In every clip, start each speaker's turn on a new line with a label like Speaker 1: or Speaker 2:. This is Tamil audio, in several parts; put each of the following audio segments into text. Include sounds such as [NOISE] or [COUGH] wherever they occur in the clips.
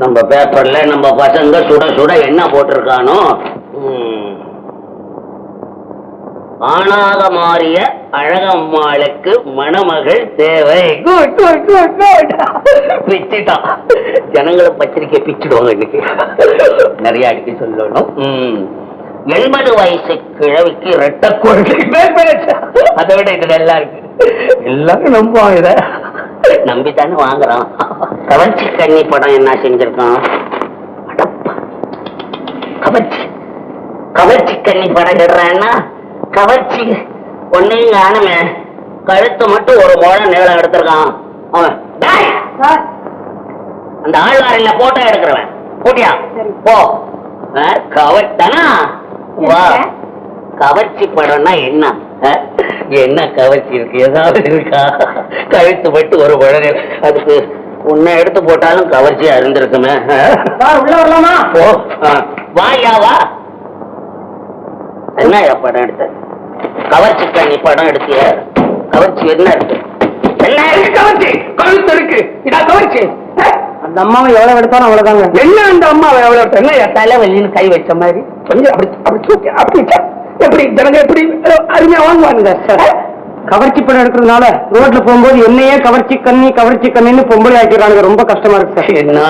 Speaker 1: நம்ம பேப்பர்ல நம்ம பசங்க சுட சுட என்ன போட்டிருக்கானோ. ஆணாக மாறிய அழகம்மாளுக்கு மணமகள் தேவை. பிச்சிட்டான். ஜனங்களை பத்திரிக்கை பிச்சிடுவாங்க இன்னைக்கு. நிறைய அடிக்க சொல்லணும். எண்பது வயசு கிழவிக்கு ரெட்ட கொள்கை அதை விட இது நல்லா இருக்கு. எல்லாரும் நம்புவாங்க இத. நம்பித்தானே வாங்குறோம். கவர்ச்சி கண்ணி படம் என்ன செஞ்சிருக்கான் அடப்பா. கவர்ச்சி. கவர்ச்சி கண்ணி படம் இடுறான்னா கவர்ச்சி ஒன்னையும் காணுமே. கழுத்து மட்டும் ஒரு முழம் நீளம் எடுத்திருக்கான். அவன் அந்த ஆழ்வாரில போட்டோ எடுக்கிறவன். போட்டியா? போ. கவர்த்தானா வா. கவர்ச்சி படம்னா என்ன? என்ன கவர்ச்சி இருக்கு? ஏதாவது இருக்கா? கழுத்து மட்டும் ஒரு முழம் அதுக்கு உன்னை எடுத்து போட்டாலும் கவர்ச்சியா இருந்திருக்குமே?
Speaker 2: உள்ள வரலாமா.
Speaker 1: வாயா வா என்ன படம் எடுத்த? கவர்ச்சி கண்ணி படம் எடுத்திய? கவர்ச்சி என்ன இருக்கு? என்ன இருக்கு கவர்ச்சி? கழுத்து இருக்கு. கவர்ச்சி.
Speaker 2: அந்த அம்மாவை எவ்வளவு எடுத்தாலும் அவ்வளவுதாங்க.
Speaker 1: என்ன அந்த அம்மா எவ்வளவு எடுத்த? தலைவலின்னு கை வச்ச மாதிரி. கொஞ்சம் அப்படி அப்படி அப்படி. எப்படி ஜனங்க எப்படி அருமையா வாங்குவானுங்க.
Speaker 2: கவர்ச்சி படம் எடுக்கிறதுனால ரோட்ல போகும்போது என்னையே கவர்ச்சி கண்ணி கவர்ச்சி கண்ணின்னு பொம்பளை ஆக்கிறானுங்க ரொம்ப கஷ்டமா இருக்கு சார்.
Speaker 1: என்ன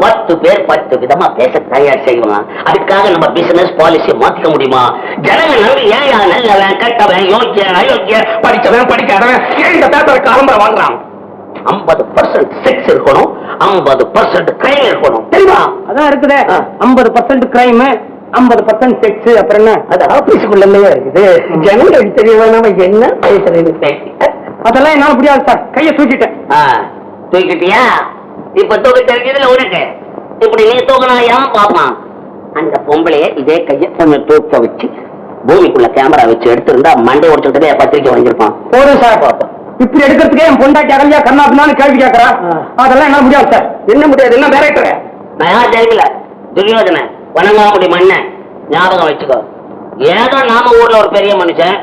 Speaker 1: பத்து பேர் பத்து விதமா பேச தயார் செய்வான். அதுக்காக நம்ம பிசினஸ் பாலிசி மாத்திக்க முடியுமா? ஜனங்க ஏன் நல்லவன் கெட்டவன் யோக்கியன் அயோக்கியன் படிச்சவன் படிக்காதவன் இந்த பேப்பர் காலம்பர வாங்குறான் ஐம்பது பர்சன்ட் செக்ஸ் இருக்கணும் ஐம்பது பர்சன்ட் கிரைம் இருக்கணும். தெரியுமா?
Speaker 2: அதான் இருக்குதே. ஐம்பது பர்சன்ட் கிரைம் ஐம்பது பர்சன்ட் செக்ஸ் அப்புறம் என்ன?
Speaker 1: அது ஆபீஸுக்குள்ளே இருக்குது ஜனங்களுக்கு தெரிய வேணாம என்ன பேசுறேன்னு பேசி
Speaker 2: அதெல்லாம் என்னால முடியாது சார். கையை தூக்கிட்டேன்.
Speaker 1: தூக்கிட்டியா? இப்ப தூக்க தெரிஞ்சதுல உனக்கு. இப்படி நீ தூக்கினா ஏன் பாப்பான்? அந்த பொம்பளைய இதே கைய கொஞ்சம் தூக்க வச்சு பூமிக்குள்ள கேமரா வச்சு எடுத்திருந்தா மண்டை உடச்சுக்கிட்டே பத்திரிக்கை வாங்கியிருப்பான்
Speaker 2: போதும் சார்
Speaker 1: பாப்போம்.
Speaker 2: இப்படி எடுக்கிறதுக்கே என் பொண்டாட்டி அகலியா கண்ணா பின்னான்னு கேள்வி கேட்கறா. அதெல்லாம் என்னால முடியாது சார்.
Speaker 1: என்ன முடியாது? என்ன டேரக்டர் நான் யார் தெரியல. துரியோதன வணங்காமுடி மண்ணன் ஞாபகம் வச்சுக்கோ. ஏதோ நாம ஊர்ல ஒரு பெரிய மனுஷன்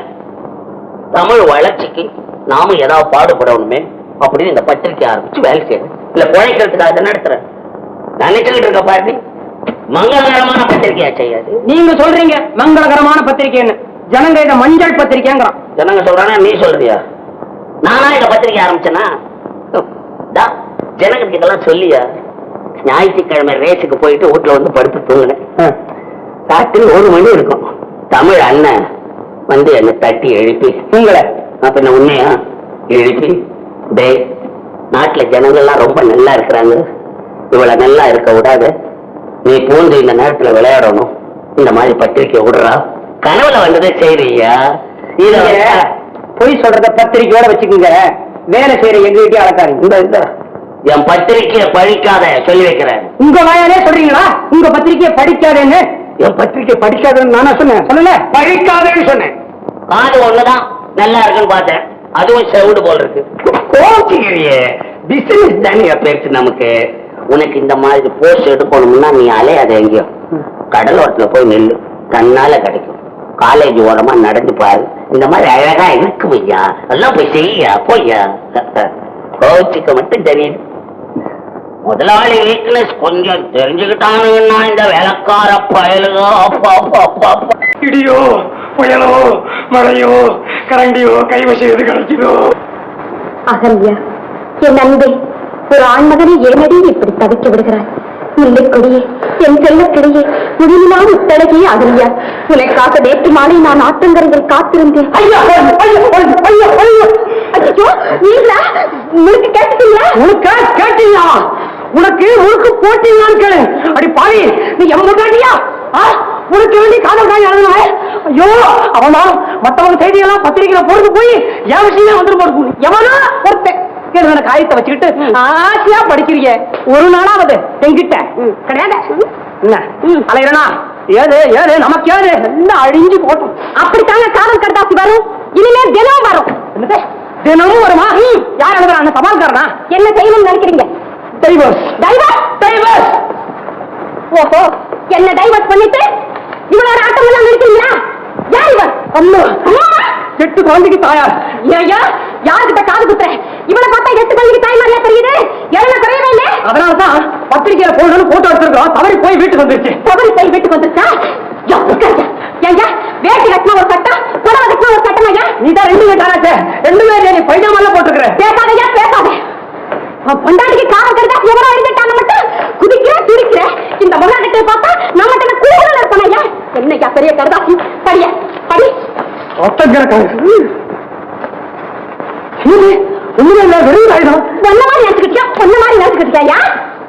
Speaker 1: தமிழ் வளர்ச்சிக்கு நாம ஏதாவது பாடுபடணுமே அப்படின்னு இந்த பத்திரிக்கை ஆரம்பிச்சு வேலை செய்யணும் இல்ல குழைக்கிறதுக்காக தானே நடத்துறேன். நினைச்சுக்கிட்டு இருக்க பாட்டி மங்களகரமான பத்திரிக்கையா செய்யாது
Speaker 2: நீங்க சொல்றீங்க மங்களகரமான பத்திரிக்கைன்னு. ஜனங்க இத மஞ்சள் பத்திரிக்கைங்கிறான்.
Speaker 1: ஜனங்க சொல்றானா நீ சொல்றியா? நானா இந்த பத்திரிக்கை ஆரம்பிச்சேனா? ஜனங்களுக்கு இதெல்லாம் சொல்லியா? ஞாயிற்றுக்கிழமை ரேஸுக்கு போயிட்டு வீட்டுல வந்து படுத்து தூங்கினேன். ராத்திரி ஒரு மணி இருக்கும். தமிழ் அண்ணன் வந்து என்னை தட்டி எழுப்பி
Speaker 2: உங்களை
Speaker 1: அப்ப என்ன உண்மையா எழுப்பி டேய் நாட்டுல ஜனங்கள்லாம் ரொம்ப நல்லா இருக்கிறாங்க. இவ்வளவு நல்லா இருக்க விடாத. நீ பூந்து இந்த நேரத்துல விளையாடணும். இந்த மாதிரி பத்திரிக்கை விடுறா. கனவுல வந்ததே செய்றியா இத
Speaker 2: பொய் சொல்றத பத்திரிக்கையோட வச்சுக்கோங்க. வேலை செய்யற எங்ககிட்டயே
Speaker 1: இந்த இந்த. என் பத்திரிக்கையை பழிக்காத சொல்லி வைக்கிறேன்.
Speaker 2: உங்க வாயாலே சொல்றீங்களா? உங்க பத்திரிக்கையை படிக்காதேன்னு?
Speaker 1: என் பத்திரிக்கை படிக்காதுன்னு நானா சொன்னேன்.
Speaker 2: சொல்லல
Speaker 1: பழிக்காதேன்னு சொன்னேன். காது ஒண்ணுதான் நல்லா இருக்குன்னு பார்த்தேன். அதுவும் செவுடு போல் இருக்கு. கோச்சிக்கிறியே பிசினஸ் தானே பேச்சு நமக்கு? உனக்கு இந்த மாதிரி போஸ்ட் எடுக்கணும்னா நீ அலையாத எங்கேயோ. கடலோரத்துல போய் நெல்லு. தன்னால கிடைக்கும். காலேஜ் ஓரமா நடந்து பாரு. இந்த மாதிரி அழகா இருக்கு ஐயா எல்லாம் போய் செய்யா போய்யா. கோச்சிக்க மட்டும் தெரியுது. முதலாளி வீக்னஸ் கொஞ்சம் தெரிஞ்சுக்கிட்டானுங்கன்னா இந்த வேலைக்கார பயலுக.
Speaker 2: இடியோ புயலோ மழையோ கரண்டியோ கைவசம் எது கிடைச்சதோ
Speaker 3: அகல்யா என் அன்பே ஒரு ஆண்மகனை ஏனடி இப்படி தவிக்க விடுகிறாய்? இல்லை கொடியே என் செல்ல கிளியே முடிவிலா முத்தழகிய அகல்யா. உனக்காக நேற்று மாலை நான் ஆத்தங்கரையில் காத்திருந்தேன்.
Speaker 2: ஐயா ஐயோ ஐயோ ஐயோ ஐயோ
Speaker 3: நீங்களா? உங்களுக்கு கேட்டீங்களா
Speaker 2: உனக்கு கேட்டீங்களா உனக்கு உனக்கு போட்டீங்களான்னு கேளு. அடி பாவி நீ எம் முன்னாடியா உனக்கு வேண்டி காதல் காய் எழுதுனாய் ஐயோ அவனா மத்தவங்க செய்தியெல்லாம் பத்திரிக்கையில போறது போய் என் விஷயமே வந்துட்டு போறது எவனா ஒருத்தன்? எழுதின காயத்தை வச்சுக்கிட்டு ஆசையா படிக்கிறீங்க ஒரு நாளாவது என்கிட்ட. கிடையாது? என்ன? அலைகிறனா ஏது ஏது நமக்கு ஏது எல்லாம் அழிஞ்சு போட்டோம்.
Speaker 3: அப்படித்தாங்க காதல் கடுதாசி வரும்? இனிமே தினம் வரும்?
Speaker 2: தினமும் வருமா? யார் எழுதுறாங்க சவால்காரனா?
Speaker 3: என்ன செய்யணும்னு நினைக்கிறீங்க?
Speaker 2: டைவர்ஸ்.
Speaker 3: டைவர்ஸ்?
Speaker 2: டைவர்ஸ்.
Speaker 3: ஓஹோ என்ன டைவர்ஸ் பண்ணிட்டு இவ்வளவு ஆட்டம் எல்லாம் நினைக்கிறீங்களா யார் இவர்?
Speaker 2: அம்மா! எட்டு குழந்தைக்கு தாயார்.
Speaker 3: ஏய்யா யார்கிட்ட காது குத்துற? இவளை பார்த்தா எட்டு மணிக்கு தாய் மாதிரியா தெரியுது? எழுத குறையவே இல்லை?
Speaker 2: அதனால தான் பத்து பத்திரிக்கையில போடணும்னு போட்டோ எடுத்திருக்கோம் தவறி போய் வீட்டுக்கு வந்துருச்சு.
Speaker 3: தவறி போய் வீட்டுக்கு வந்துருச்சா? யா, உட்காருங்க. ஏங்க வேட்டி கட்டின ஒரு சட்டம் புடவை கட்டின ஒரு சட்டம் ஐயா.
Speaker 2: நீ தான் ரெண்டு வீட்டாராச்சே ரெண்டு பேர் நீ பைஜாமால போட்டுக்கிற
Speaker 3: பேசாதையா பேசாத. பொண்டாட்டிக்கு காவல் கருதா எவரோ எழுதிட்டான மட்டும் குதிக்கிற துடிக்கிற இந்த பொண்டாட்டியை பார்த்தா நம்ம கிட்ட கூடுதல் இருக்கணும் ஐயா. என்னையா பெரிய கருதாசி? படிய படி.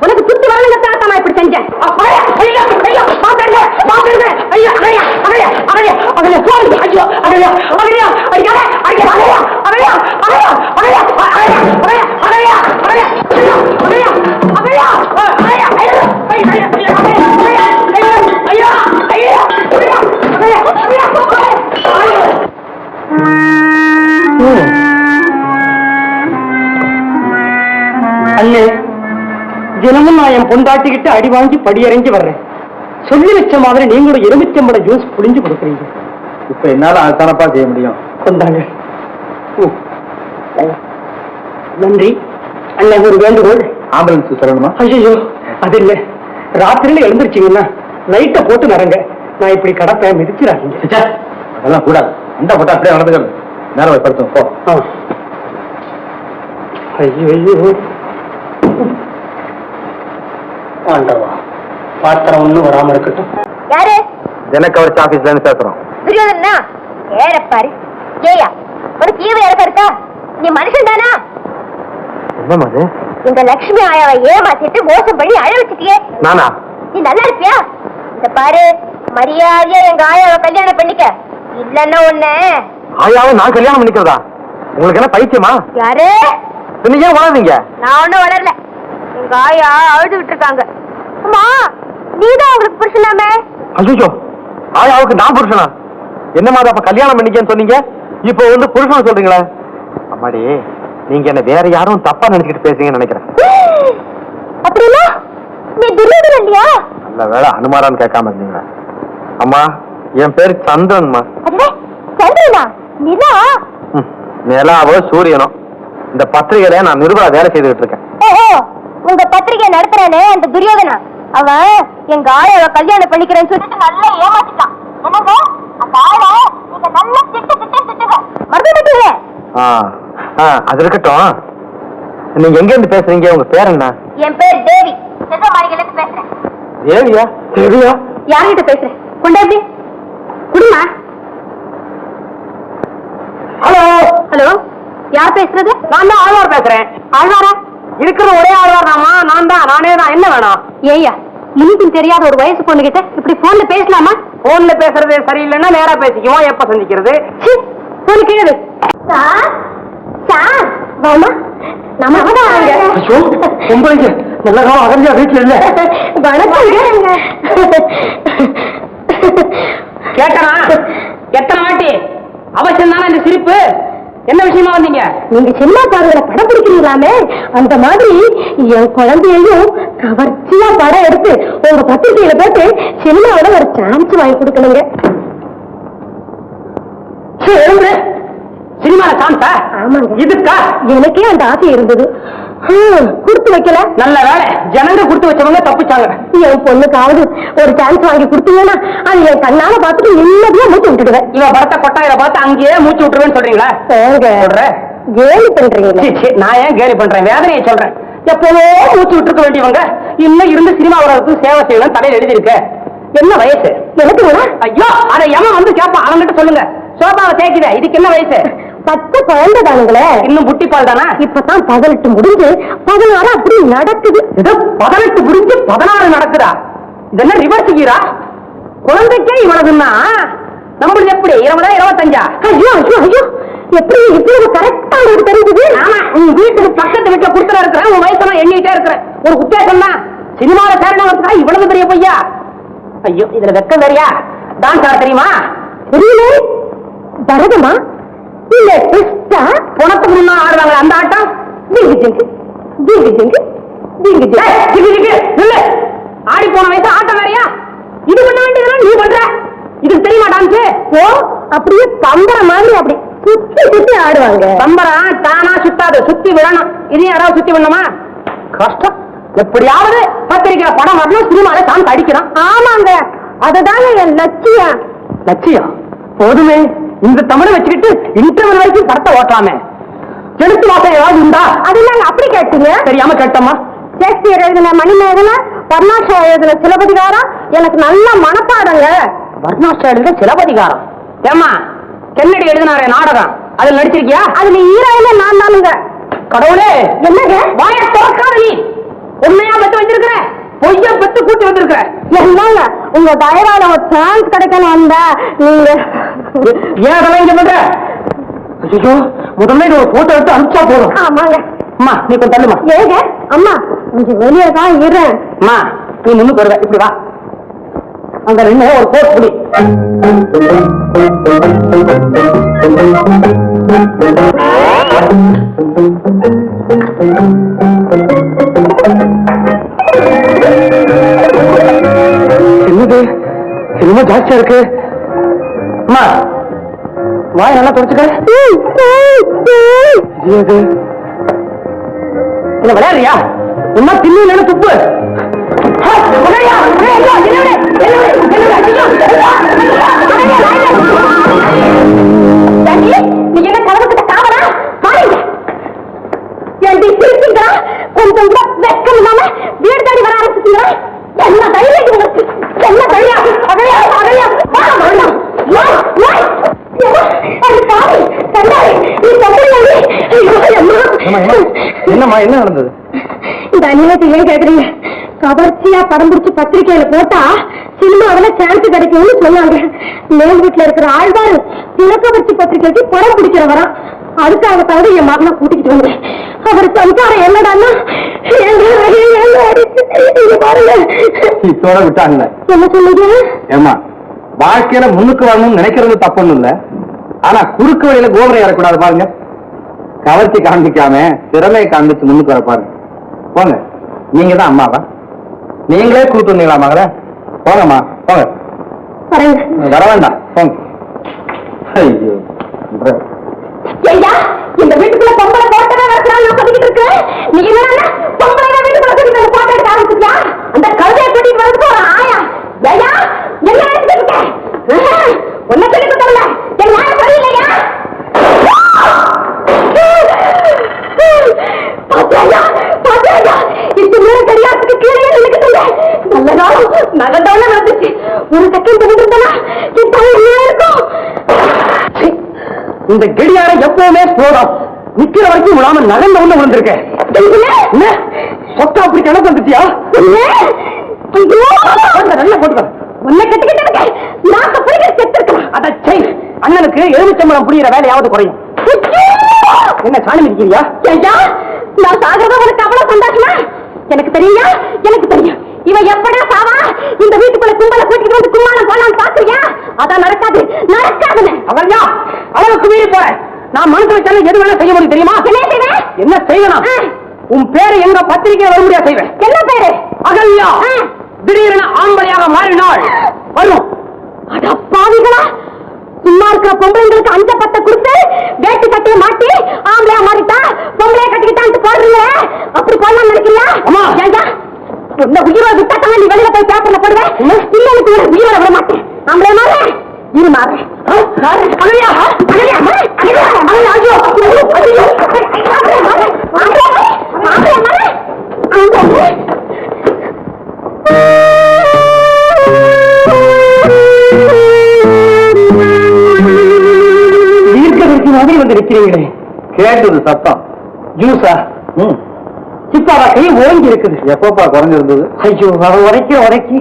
Speaker 3: உனக்கு குத்து வரணும் இப்படி செஞ்சேன்.
Speaker 2: அண்ணே தினமும் நான் என் பொண்டாட்டிக்கிட்டு அடி வாங்கி படியறிஞ்சு வர்றேன் சொல்லி வச்ச மாதிரி நீங்களும் எலுமிச்சம்பழ ஜூஸ் புளிஞ்சு கொடுக்குறீங்க.
Speaker 4: இப்ப என்னால அதுதானப்பா செய்ய முடியும்.
Speaker 2: கொண்டாங்க. நன்றி. அண்ணன் ஒரு வேண்டுகோள்.
Speaker 4: ஆம்புலன்ஸ் சொல்லணுமா?
Speaker 2: ஐயோ அது இல்ல. ராத்திரியில எழுந்திருச்சீங்கன்னா லைட்டை போட்டு நடங்க. நான் இப்படி கடப்பேன் மிதிச்சிடாதீங்க.
Speaker 4: ச்சே, அதெல்லாம் கூடாது. அந்த போட்டா அப்படியே நடந்துக்கணும். நேரம் போய் படுத்துங்க போ.
Speaker 2: ஐயோ ஐயோ ஆண்டவா. பாத்திரம் ஒண்ணும் வராம இருக்கட்டும்.
Speaker 3: யாரு?
Speaker 4: எனக்கு கவர்ச்சி ஆபீஸ்ல இருந்து பேசுறோம்.
Speaker 3: துரியோதனா? ஏறப்பாரு ஏயா உனக்கு ஈவு இறக்க இருக்கா நீ மனுஷன் தானா?
Speaker 4: என்னமா அது
Speaker 3: இந்த லட்சுமி ஆயாவை ஏமாத்திட்டு மோசம் பண்ணி அழ வச்சுட்டியே.
Speaker 4: நானா?
Speaker 3: நீ நல்லா இருப்பியா? இந்த பாரு மரியாதையா எங்க ஆயாவை கல்யாணம் பண்ணிக்க. இல்லன்னா ஒண்ணு
Speaker 4: ஆயாவும் நான் கல்யாணம் பண்ணிக்கிறதா? உங்களுக்கு என்ன பைத்தியமா?
Speaker 3: யாரு?
Speaker 4: நீங்க ஏன் வளருவீங்க
Speaker 3: நான் ஒண்ணும் வளரல. எங்க ஆயா அழுதுகிட்டு இருக்காங்க. அம்மா! நீதான் உங்களுக்கு புருஷனாமே?
Speaker 4: அய்யோ ஆயாவுக்கு நான் புருஷனா? என்ன மாதிரி அப்ப கல்யாணம் பண்ணிக்கன்னு சொன்னீங்க? இப்போ வந்து புருஷன் சொல்றீங்களா? அம்மாடி நீங்க என்ன வேற யாரும் தப்பா நினைச்சிட்டு பேசுறீங்கன்னு நினைக்கிறேன். [GASPS]
Speaker 3: அப்படின்னா நீ துரியோதனன் இல்லையா?
Speaker 4: நல்ல வேலை அனுமாரான்னு கேட்காம இருந்தீங்களா அம்மா என் பேர் சந்திரன்மா.
Speaker 3: சந்திரனா? நிலா?
Speaker 4: நிலாவோ சூரியனோ. இந்த பத்திரிகையில நான் நிருபரா வேலை செய்துகிட்டு இருக்கேன்.
Speaker 3: ஓஹோ உங்க பத்திரிகை நடத்துறானே அந்த துரியோதனா? அவன் எங்க ஆயாவை கல்யாணம் பண்ணிக்கிறேன்னு சொல்லிட்டு நல்லா ஏமாத்திட்டான். என்னங்க அந்த ஆளை நீங்க நல்லா திட்டு திட்டு திட்டுங்க. மறந்து மாட்டீங்க
Speaker 4: ஆ ஆ அது இருக்கட்டும். நீங்க எங்க இருந்து பேசுறீங்க? உங்க பேர் என்ன?
Speaker 3: என் பேர் தேவி. செல்வமாளிகளுக்கு பேசுறேன்?
Speaker 4: தேவியா? தேவியா?
Speaker 3: யார்கிட்ட பேசுறேன்? கொண்டா எப்படி குடுமா?
Speaker 2: ஹலோ?
Speaker 3: ஹலோ? யார் பேசுறது?
Speaker 2: நான் தான் ஆழ்வார் பேசுறேன்.
Speaker 3: ஆழ்வாரா?
Speaker 2: இருக்கிற ஒரே ஆழ்வார் தாமா நான் தான். நானே தான். என்ன வேணும்?
Speaker 3: ஏய்யா முன்பின் தெரியாத ஒரு வயசு பொண்ணு கிட்ட இப்படி போன்ல பேசலாமா?
Speaker 2: போன்ல பேசுறது சரியில்லைன்னா நேரா பேசிக்குவோம். எப்ப சந்திக்கிறது?
Speaker 3: போன் கேளு
Speaker 2: நல்ல காலம் அகர்ஜா வீட்டுல இல்ல. கேட்டனா? எத்தனை வாட்டி? அவசியம் தானே இந்த சிரிப்பு? என்ன விஷயமா வந்தீங்க?
Speaker 3: நீங்க சின்ன பாருங்களை படம் பிடிக்கிறீங்களாமே? அந்த மாதிரி என் குழந்தையையும் கவர்ச்சியா படம் எடுத்து உங்க பத்திரிகையில போட்டு சின்னாவோட ஒரு சான்ஸ் வாங்கி கொடுக்கணுங்க.
Speaker 2: சினிமால காமிச்சா
Speaker 3: ஆமாங்க.
Speaker 2: இதுக்கா?
Speaker 3: எனக்கே அந்த ஆசை இருந்தது. கொடுத்து வைக்கல?
Speaker 2: நல்ல வேலை ஜனங்க கொடுத்து வச்சவங்க தப்பிச்சாங்க.
Speaker 3: என் பொண்ணுக்காவது ஒரு சான்ஸ் வாங்கி கொடுத்தீங்கன்னா அது என் கண்ணால நிம்மதியா மூச்சு விட்டுடுவேன்.
Speaker 2: இவ படத்தை கொட்டாயில பார்த்து அங்கேயே மூச்சு விட்டுருவேன்னு சொல்றீங்களா? சொல்றேன்
Speaker 3: கேலி பண்றீங்களே
Speaker 2: நான் ஏன் கேலி பண்றேன்? வேதனையை சொல்றேன். எப்பவோ மூச்சு விட்டுருக்க வேண்டியவங்க இன்னும் இருந்து சினிமா உலகத்துக்கு சேவை செய்யணும் தலையில எழுதியிருக்கு. என்ன வயசு?
Speaker 3: எனக்கு
Speaker 2: ஐயோ அதை எவன் வந்து கேட்பான்? அவன்கிட்ட சொல்லுங்க. சோபாவை தேய்க்குத. இதுக்கு என்ன வயசு?
Speaker 3: பத்து குழந்தை தானுங்களே
Speaker 2: இன்னும் புட்டிப்பால் தானா?
Speaker 3: இப்பதான் பதினெட்டு முடிஞ்சு பதினாறு அப்படி நடக்குது.
Speaker 2: இது பதினெட்டு முடிஞ்சு பதினாறு நடக்குதா? இது என்ன ரிவர்ஸ் கீரா குழந்தைக்கே இவ்வளவுன்னா? நம்மளுக்கு எப்படி? இருபதா இருபத்தஞ்சா?
Speaker 3: ஐயோ ஐயோ ஐயோ. எப்படி இவ்வளவு கரெக்டா உங்களுக்கு தெரிஞ்சது?
Speaker 2: ஆமா உன் வீட்டுக்கு பக்கத்து வீட்டுல கொடுத்துட இருக்கிறேன் உன் வயசெல்லாம் எண்ணிட்டே இருக்கிறேன். ஒரு உத்தேசம் தான் சினிமாவில சேரணுங்கிறதுக்கா இவ்வளவு பெரிய பையா ஐயோ இதுல வெக்கம் வேறியா? டான்ஸ் ஆட தெரியுமா?
Speaker 3: தெரியல. பரதமா? இல்ல டெஸ்டா
Speaker 2: உனக்கு முன்னா ஆடுவாங்க அந்த ஆட்டம்?
Speaker 3: ஜிங்கு ஜிங்கு ஜிங்கு ஜிங்கு ஜிங்கு ஜிங்கு
Speaker 2: ஏய், ஜிகு, ஜிகு, ஆடி போன வயசு ஆட்டம் வேறியா? இது பண்ண வேண்டியதெல்லாம் நீ பண்ற. இதுக்கு தெரிய டான்ஸ்
Speaker 3: ஓ அப்படியே பம்பர மாதிரி அப்படி சுத்தி சுத்தி ஆடுவாங்க.
Speaker 2: பம்பரம் தானா சுத்தாது சுத்தி விடணும். இது யாராவது சுத்தி விடணுமா? கஷ்டம். எப்படியாவது பத்திரிக்கையில படம் வரணும் சினிமால தான் அடிக்கிறான்
Speaker 3: ஆமாங்க. அதுதாங்க என் லட்சியம்.
Speaker 2: லட்சியம்? போதுமே. இந்த தமிழை வச்சுக்கிட்டு இன்டர்வல் வரைக்கும் படத்தை ஓட்டலாமே. எழுத்து வாசம் ஏதாவது உண்டா?
Speaker 3: அது நாங்க அப்படி கேட்டீங்க.
Speaker 2: தெரியாம கேட்டோமா?
Speaker 3: ஷேக்ஸ்பியர் எழுதின மணிமேகலை வர்ணாஷா எழுதின சிலப்பதிகாரம் எனக்கு நல்ல மனப்பாடங்க.
Speaker 2: வர்ணாஷ்டா எழுத சிலப்பதிகாரம். ஏமா கென்னடி எழுதினாரே நாடகம். அதில் நடிச்சிருக்கியா?
Speaker 3: அதுல ஹீரோயின நான் தானுங்க
Speaker 2: கடவுளே!
Speaker 3: என்னங்க?
Speaker 2: வாய திறக்காத நீ. உண்மையா பத்து வச்சிருக்கிற பொய்ய பத்து கூட்டி வந்திருக்கிற
Speaker 3: என்னங்க? உங்க தயவால ஒரு சான்ஸ் கிடைக்கணும் வந்தா நீங்க
Speaker 2: ஏன் அதெல்லாம் இங்க பண்ற ஐயோ முதல்ல இது ஒரு போட்டோ எடுத்து அனுப்பிச்சா போதும்.
Speaker 3: ஆமாங்க.
Speaker 2: அம்மா நீ கொஞ்சம் தள்ளுமா?
Speaker 3: ஏங்க அம்மா கொஞ்சம் வெளியே தான் இருறேன்.
Speaker 2: அம்மா நீ முன்னுக்கு வருவ இப்படி வா. அங்க நின்று ஒரு போட் புடி. என்னது என்னமோ ஜாஸ்தியா இருக்கு அம்மா வாய் நல்லா தொடச்சுக்க என்ன விளையாடுறியா என்ன தின்னு இல்லைன்னு துப்பு
Speaker 3: கொஞ்சம் கூட வெக்கம் இல்லாம வீடு தேடி வர ஆரம்பிச்சிட்டீங்களா என்ன தைரியம் உங்களுக்கு என்ன வா வேண்டாம் வா. வா
Speaker 4: என்னம்மா என்ன? நடந்தது?
Speaker 3: இந்த அநியாயத்தை ஏன் கேக்குறீங்க? கவர்ச்சியா படம் பிடிச்சு பத்திரிக்கையில போட்டா சினிமாவில சான்ஸ் கிடைக்கும்னு சொன்னாங்க மேல் வீட்டுல இருக்கிற ஆழ்வார் தினக்கவர்ச்சி பத்திரிக்கைக்கு படம் பிடிக்கிறவரா? அதுக்காக தவிர என் மகனை கூட்டிக்கிட்டு வந்தேன். அவர் சம்சாரம் என்னடான்னா
Speaker 4: இதோட விட்டாங்க
Speaker 3: என்ன? சொன்னீங்க
Speaker 4: ஏமா வாழ்க்கையில முன்னுக்கு வரணும்னு நினைக்கிறது தப்பு இல்ல. ஆனா குறுக்கு வழியில கோபுரம் ஏறக்கூடாது பாருங்க. கவர்ச்சி காண்பிக்காம திறமையை காண்பிச்சு முன்னுக்கு வர பாருங்க. போங்க. நீங்க தான் அம்மாவா? நீங்களே கூட்டு வந்தீங்களா மகள? போங்கம்மா போங்க. வர வேண்டாம் போங்க. ஐயோ
Speaker 3: ஐயா இந்த வீட்டுக்குள்ள பொம்பளை போட்டவே வரக்கூடாது நான் இருக்கேன். நீ என்ன பொம்பளை வீட்டுக்குள்ள போட்டோ எடுக்க ஆரம்பிச்சியா அந்த கழுதையை கூட்டிட்டு வரதுக்கு ஒரு ஆயா. ஐயா என்ன எடுத்துட்டு ஒன்ன சொல்லி கொடுத்தல என் நாய் சரியில்லையா பாத்தியா பாத்தியா இது நேரம் தெரியாததுக்கு கீழே நினைக்கிட்டு நல்ல நாளும் நல்ல தவணை வந்துச்சு. ஒரு செகண்ட் இருந்தனா என் தலை இருக்கும்.
Speaker 2: இந்த கடியாரம் எப்பவுமே ஸ்லோதான் நிக்கிற வரைக்கும் விடாம நகர்ந்த ஒண்ணு விழுந்திருக்கேன் என்ன? சொத்தா அப்படி கணக்கு வந்துட்டியா? நல்லா போட்டுக்க. அண்ணனுக்கு எலுமிச்சம்பளம் புரியுற வேலையாவது குறையும். என்ன சாணி மிதிக்கிறியா?
Speaker 3: நான் சாகிறத உனக்கு அவ்வளவு சந்தோஷமா? எனக்கு தெரியுங்க எனக்கு தெரியும். இவன் எப்படா சாவா? இந்த வீட்டுக்குள்ள கும்பல கூட்டிட்டு வந்து கும்மாளம் போலான்னு பாக்குறியா? அதான் நடக்காது நடக்காதுன்னு.
Speaker 2: அவள்யா அவளுக்கு மீறி போற. நான் மனசு வச்சாலும் எது வேணா செய்ய முடியும் தெரியுமா?
Speaker 3: என்ன செய்வேன்?
Speaker 2: என்ன செய்யணும்
Speaker 3: ஆ.
Speaker 2: உன் பேரை எங்க பத்திரிகையில வர முடியா செய்வேன்
Speaker 3: என்ன பேரு?
Speaker 2: அகல்யா. திடீரென ஆம்பளையாக மாறினாள். வரும்.
Speaker 3: அட பாவிகளா. சும்மா இருக்கிற பொம்பளைங்களுக்கு அஞ்ச பத்த கொடுத்து வேட்டி சட்டையை மாட்டி ஆம்பளையா மாறிட்டா? பொம்பளைய கட்டிக்கிட்டான்ட்டு போடுறீங்களே? அப்படி போடலாம் நினைக்கிறீங்களா. ஏண்டா? இந்த உயிரை விட்டா நீ வெளியில போய் பேப்பர்ல போடுவேன் இல்ல எனக்கு உயிரை உயிரை விட மாட்டேன் நம்மளே மாற இரு மாற அகலியா அகலியா அகலியா அகலியா ஐயோ ஐயோ
Speaker 2: தீர்க்க மாதிரி வந்து நிற்கிறீங்களே
Speaker 4: கேட்டது சத்தம்
Speaker 2: ஜூஸா
Speaker 4: ம்
Speaker 2: சிப்பாவா கை ஓங்கி இருக்குது
Speaker 4: எப்பப்பா குறைஞ்சிருந்தது?
Speaker 2: ஐயோ அவன் உரைக்கிற உரைக்கி.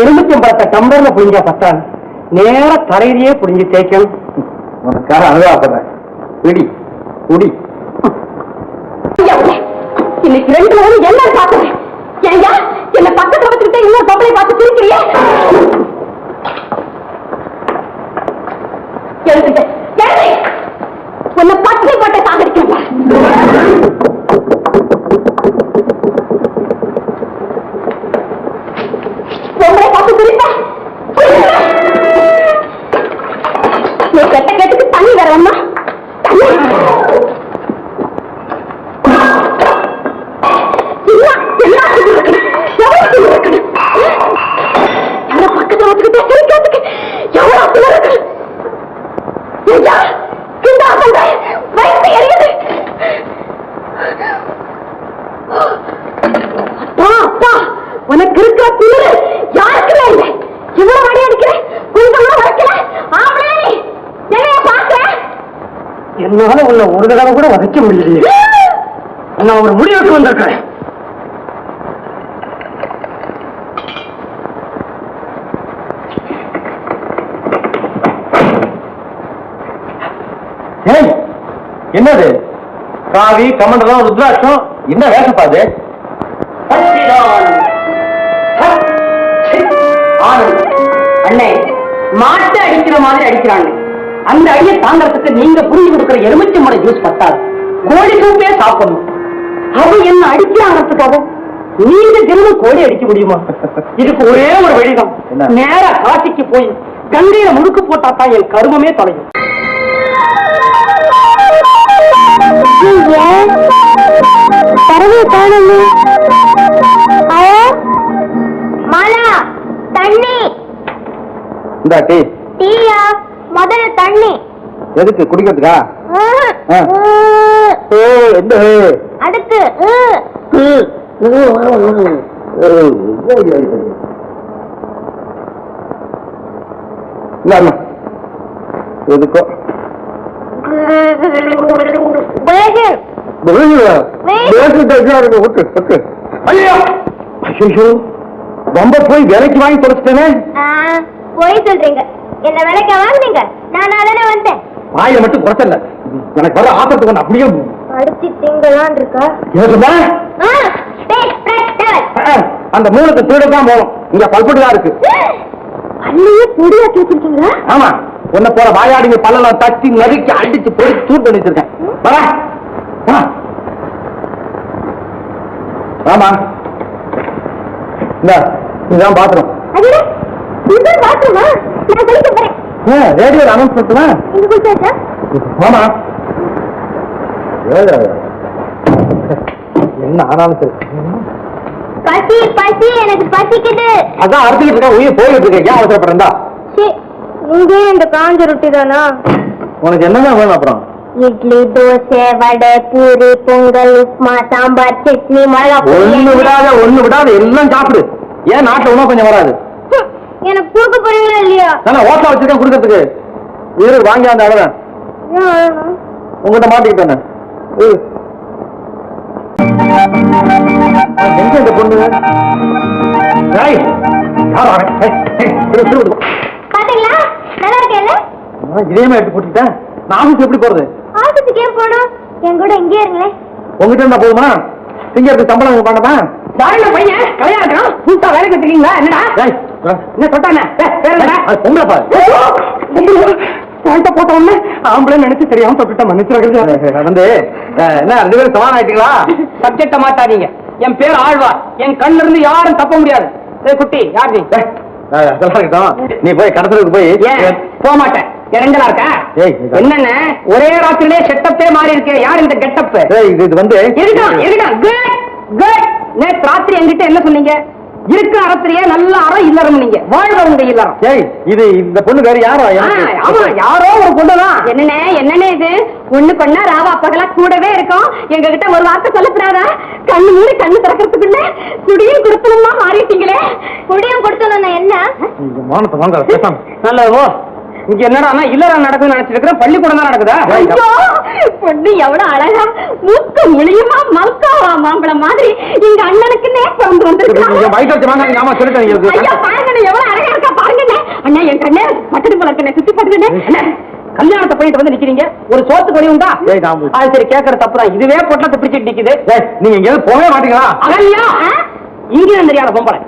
Speaker 2: எலுமிச்சம்பழத்தை டம்பர்ல புழிஞ்சா பத்தாது நேர தலையிலேயே புழிஞ்சு தேய்க்கணும்.
Speaker 4: உனக்காக அனுபவப்படுறேன் பிடி குடி.
Speaker 3: இன்னைக்கு ரெண்டு பேரும் என்ன பாக்குறேன் ஏங்க என்ன பக்கத்துல வச்சுக்கிட்டே இன்னொரு பொம்பளை பார்த்து சிரிக்கிறியே? எழுதுங்க எழுது உன்னை பச்சை போட்ட சாகடிக்கிறேன் நீ கெட்ட கேட்டுக்கு தண்ணி வரவம்மா
Speaker 2: என்னால உள்ள ஒரு தடவை கூட வதைக்க முடியலையே. நான் ஒரு முடிவுக்கு வந்திருக்கிறேன்
Speaker 4: ஏய் என்னது? காவி கமண்டலம் ருத்ராட்சம் என்ன வேஷப்பாது
Speaker 2: அண்ணே மாட்டு அடிக்கிற மாதிரி அடிக்கிறாங்க. அந்த அடியை தாங்கறதுக்கு நீங்க புரிஞ்சு கொடுக்கிற எலுமிச்சை முறை ஜூஸ் பத்தாது. கோழி சூப்பே சாப்பிடணும். அவன் என்ன அடிக்கிறாங்கிறதுக்காக நீங்க தினமும் கோழி அடிக்க முடியுமா? இதுக்கு ஒரே ஒரு வழிதான்? நேரா காசிக்கு போய் கங்கையில முடுக்கு போட்டா தான் என் கருமமே தொலையும்.
Speaker 3: பறவை காணுமே மாலா தண்ணி.
Speaker 4: இந்த டீ.
Speaker 3: டீயா? முதல்ல தண்ணி
Speaker 4: எதுக்கு குடிக்கிறதுக்கா. ஓ எந்த
Speaker 3: அடுத்து
Speaker 4: எதுக்கோ ரொம்ப போய் விலைக்கு வாங்கி தொலைச்சிட்டேனே
Speaker 3: போய் சொல்றீங்க என்ன விலைக்க வாங்குனீங்க? நான் தானே வந்தேன்.
Speaker 4: வாயில மட்டும் குறைச்சல எனக்கு வர ஒண்ணு அப்படியே
Speaker 3: அடிச்சு திங்களான் இருக்கா
Speaker 4: அந்த மூணுக்கு திருட தான் போகணும். இங்க பல்பட்டு தான் இருக்கு.
Speaker 3: பள்ளியே பொடி ஆக்கி வச்சிருக்கீங்களா
Speaker 4: ஆமா. உன்ன போற வாயாடிங்க பல்லெல்லாம் தட்டி நறுக்கி அடிச்சு பொடி தூர் பண்ணி வச்சிருக்கேன். வர. ஆமா இந்த இதுதான் பாத்ரூம்
Speaker 3: பாத்ரூமா
Speaker 4: ரேடியோ
Speaker 3: இங்க குளிச்சாச்சா
Speaker 4: ஆமா. என்ன ஆனாலும் சரி
Speaker 3: பசி பசி எனக்கு பசிக்குது.
Speaker 4: அதான் அறுத்துக்கிட்டு இருக்கேன் உயிர் போயிட்டு இருக்கேன் ஏன் அவசரப்படுறா
Speaker 3: இங்கே இந்த காஞ்ச ரொட்டி தானா?
Speaker 4: உனக்கு என்னதான் வேணும் அப்புறம்?
Speaker 3: இட்லி தோசை வடை பூரி பொங்கல் உப்புமா சாம்பார் சட்னி மிளகா
Speaker 4: ஒண்ணு விடாத ஒண்ணு விடாத எல்லாம் சாப்பிடு. ஏன் நாட்டுல உணவு கொஞ்சம் வராது.
Speaker 3: எனக்கு கொடுக்க போறீங்களா இல்லையா?
Speaker 4: நான் ஹோட்டல் வச்சிருக்கேன் கொடுக்கறதுக்கு. இரு வாங்கி அந்த அளவு? உங்ககிட்ட மாட்டிக்கிட்டேன் எங்க இந்த பொண்ணு? ஏய், யார்.
Speaker 3: பாத்தீங்களா? நல்லா இருக்கேல்ல
Speaker 4: ஆ, இதயமா எடுத்து போட்டுக்கிட்டேன். நான் ஆபீஸ் எப்படி போறது?
Speaker 3: ஆபீஸுக்கு ஏன் போகணும்? என் கூட இங்கே இருங்களேன்.
Speaker 4: உங்ககிட்ட இருந்தா போதுமா? திங்கிறதுக்கு சம்பளம் பண்ணமா
Speaker 2: யாருங்க பையன் கல்யாணம் புதுசா வேலை கத்துக்கீங்களா என்னடா. என்ன பாரு. பாயிண்ட போட்ட உடனே ஆம்பளை நினைச்சு தெரியாம தொட்டுட்ட மன்னிச்சிருக்கிறது
Speaker 4: வந்து என்ன ரெண்டு பேரும் சமாளம் ஆயிட்டீங்களா?
Speaker 2: சப்ஜெக்ட மாத்தாதீங்க என் பேர் ஆழ்வார். என் கண்ணுல இருந்து யாரும் தப்ப முடியாது. குட்டி யார் நீ.
Speaker 4: நீ போய் கடத்தலுக்கு போய்.
Speaker 2: போக மாட்டேன் இறங்கலா இருக்க. என்னென்ன? ஒரே ராத்திரிலே செட்டப்பே மாறி இருக்கே யார் இந்த கெட்டப்
Speaker 4: இது வந்து
Speaker 2: இருக்கா இருக்கா குட் நேற்று ராத்திரி என்கிட்ட என்ன சொன்னீங்க? இருக்க அறத்திலேயே நல்ல அறம் இல்லறம் நீங்க. வாழ்ற உங்க இல்லறம்.
Speaker 4: ஏய் இது இந்த பொண்ணு வேற யாரா?
Speaker 2: ஆ, ஆமா யாரோ ஒரு பொண்ணுதான். என்னண்ணே என்னண்ணே இது? ஒண்ணு பண்ணா ராவா பகலா கூடவே இருக்கும். எங்க கிட்ட ஒரு வார்த்தை சொல்லப்படாதா? கண்ணு மூடி கண்ணு திறக்கிறதுக்குள்ள குடியும் கொடுத்தணுமா மாறிட்டீங்களே? குடியும் கொடுத்தணும் என்ன?
Speaker 4: மானத்தை வாங்க பேசாம.
Speaker 2: இங்க என்னடா இல்லறம் நடக்குதுன்னு நினைச்சிட்டு இருக்கிறேன் பள்ளிக்கூடம் தான் நடக்குதா?
Speaker 3: பொண்ணு எவ்வளவு அழகா மூக்கு முழியுமா மல்காவா மாம்பழம் மாதிரி எங்க அண்ணனுக்குன்னே கொண்டு வந்திருக்காங்க
Speaker 4: வயிற்று வச்சு வாங்க
Speaker 3: ஐயா பாருங்கண்ணே எவ்வளவு அழகா இருக்கா பாருங்கண்ணே அண்ணா. என் கண்ணே பக்கத்து போல இருக்கண்ணே சுத்தி
Speaker 2: அண்ணே, கல்யாணத்தை போயிட்டு வந்து நிக்கிறீங்க. ஒரு சோத்து கொடி உண்டா? அது சரி கேட்கற தப்புதான் இதுவே பொட்டத்தை பிடிச்சிட்டு நிக்குது.
Speaker 4: நீங்க எங்கேயாவது போகவே மாட்டீங்களா?
Speaker 2: அகல்யா? இங்கே தெரியாத பொம்பளை?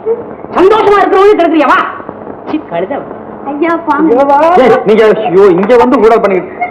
Speaker 2: சந்தோஷமா இருக்கிறவங்க தெரிஞ்சியா வா. கழுதை
Speaker 3: ஐயா பாங்க
Speaker 4: நீங்க ஐயோ, இங்க வந்து ஊழல் பண்ணிட்டு